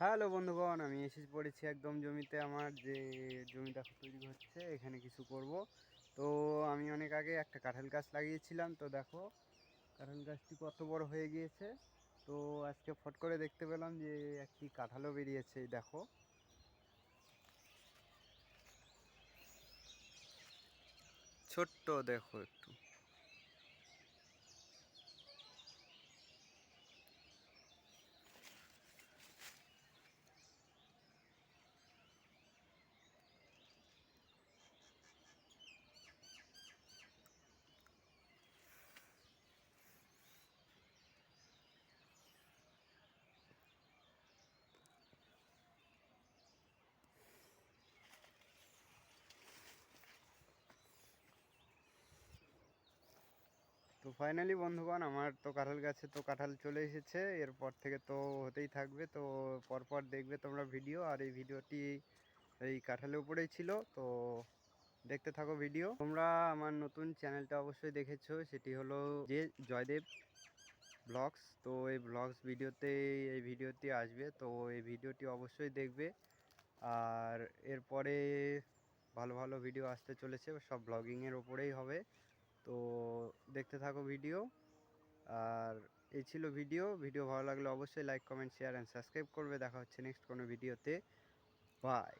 Hello বন্ধুগণ, আমি এসে পড়েছি একদম জমিতে আমার, যে জমিটা তৈরি হচ্ছে, এখানে কিছু করব। তো আমি অনেক আগে একটা কাঁঠাল গাছ লাগিয়েছিলাম, তো দেখো, কাঁঠাল গাছটি কত বড় হয়ে গিয়েছে। তো আজকে ফট করে দেখতে পেলাম যে একটি কাঁঠালও বেরিয়েছে দেখো। ছোট্ট দেখো একটু। তো ফাইনালি বন্ধুগণ, আমার তো কাঁঠাল গাছে তো কাঁঠাল চলে এসেছে। এরপর থেকে তো হতেই থাকবে। তো পরপর দেখবে তোমরা ভিডিও আর এই ভিডিওটি এই কাঁঠালের উপরেই ছিল। তো দেখতে থাকো ভিডিও তোমরা আমার নতুন চ্যানেলটা অবশ্যই দেখেছ। সেটি হলো যে জয়দেব ব্লগস। তো এই ব্লগস ভিডিওতে এই ভিডিওটি আসবে। তো এই ভিডিওটি অবশ্যই দেখবে। আর এরপরে ভালো ভালো ভিডিও আসতে চলেছে। সব ব্লগিংয়ের ওপরেই হবে। দেখতে থাকো ভিডিও। আর এই ছিল ভিডিও। ভিডিও ভালো লাগলে অবশ্যই like comment share and subscribe করবে। দেখা হচ্ছে নেক্সট কোনো ভিডিওতে। বাই